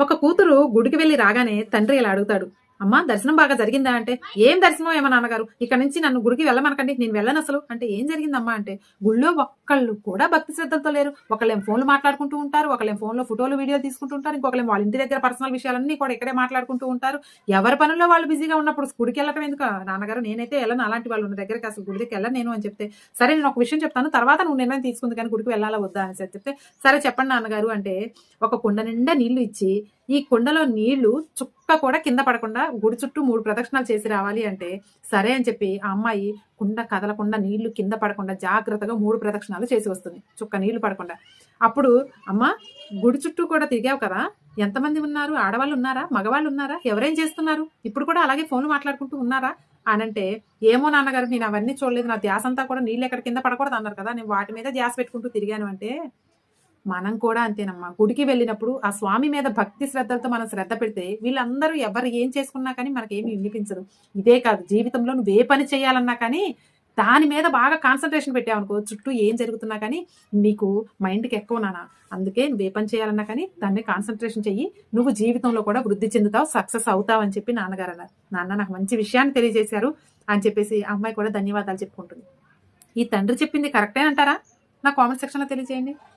ఒక కూతురు గుడికి వెళ్ళి రాగానే తండ్రి ఇలా అడుగుతాడు అమ్మా దర్శనం బాగా జరిగిందా అంటే? ఏం దర్శనం ఏమో నాన్నగారు. ఇక్కడ నుంచి నన్ను గుడికి వెళ్ళమనకండి నేను వెళ్ళను అసలు. అంటే ఏం జరిగిందమ్మా అంటే గుళ్ళో ఒక్కళ్ళు కూడా భక్తి శ్రద్ధలతో లేరు. ఒకళ్ళేం ఫోన్లు మాట్లాడుకుంటూ ఉంటారు ఒకళ్ళేం ఫోన్లో ఫోటోలు వీడియోలు తీసుకుంటూ ఉంటారు ఇంకొకళ్ళేం వాళ్ళ ఇంటి దగ్గర పర్సనల్ విషయాలన్నీ కూడా ఇక్కడే మాట్లాడుకుంటూ ఉంటారు. ఎవరి పనుల్లో వాళ్ళు బిజీగా ఉన్నప్పుడు గుడికి వెళ్ళటం ఎందుకు? నాన్నగారు నేనైతే వెళ్ళను. అలాంటి వాళ్ళు ఉన్న దగ్గరికి అసలు గుడికి వెళ్ళను నేను అని చెప్తే సరే నేను ఒక విషయం చెప్తాను. తర్వాత నువ్వు నిర్ణయం తీసుకుంది కానీ గుడికి వెళ్ళాలా వద్దా అని చెప్తే సరే చెప్పండి నాన్నగారు అంటే ఒక కుండ నిండా నీళ్ళు ఇచ్చి ఈ కుండలో నీళ్ళు చుక్క కూడా కింద పడకుండా గుడి చుట్టూ మూడు ప్రదక్షిణాలు చేసి రావాలి అంటే సరే అని చెప్పి ఆ అమ్మాయి కుండ కదలకుండా నీళ్ళు కింద పడకుండా జాగ్రత్తగా మూడు ప్రదక్షిణాలు చేసి వస్తుంది. చుక్క నీళ్ళు పడకుండా. అప్పుడు అమ్మ గుడి చుట్టూ కూడా తిరిగావు కదా? ఎంతమంది ఉన్నారు? ఆడవాళ్ళు ఉన్నారా? మగవాళ్ళు ఉన్నారా? ఎవరేం చేస్తున్నారు? ఇప్పుడు కూడా అలాగే ఫోన్లు మాట్లాడుకుంటూ ఉన్నారా? అని అంటే ఏమో నాన్నగారు నేను అవన్నీ చూడలేదు. నా ధ్యాస అంతా కూడా నీళ్ళు ఎక్కడ కింద పడకూడదు అన్నారు కదా? నేను వాటి మీద ధ్యాస పెట్టుకుంటూ తిరిగాను అంటే మనం కూడా అంతేనమ్మా. గుడికి వెళ్ళినప్పుడు ఆ స్వామి మీద భక్తి శ్రద్ధలతో మనం శ్రద్ధ పెడితే వీళ్ళందరూ ఎవరు ఏం చేసుకున్నా కానీ మనకేమి వినిపించదు. ఇదే కాదు జీవితంలో నువ్వు ఏ పని చేయాలన్నా కానీ దాని మీద బాగా కాన్సన్ట్రేషన్ పెట్టావనుకో చుట్టూ ఏం జరుగుతున్నా కానీ నీకు మైండ్కి ఎక్కువ నానా అందుకే నువ్వు ఏ పని చేయాలన్నా కానీ దాన్ని కాన్సన్ట్రేషన్ చెయ్యి. నువ్వు జీవితంలో కూడా వృద్ధి చెందుతావు సక్సెస్ అవుతావు అని చెప్పి నాన్నగారు అన్నారు. నాన్న నాకు మంచి విషయాన్ని తెలియజేశారు అని చెప్పేసి ఆ అమ్మాయి కూడా ధన్యవాదాలు చెప్పుకుంటుంది. ఈ తండ్రి చెప్పింది కరెక్టే అంటారా? నా కామెంట్ సెక్షన్లో తెలియజేయండి.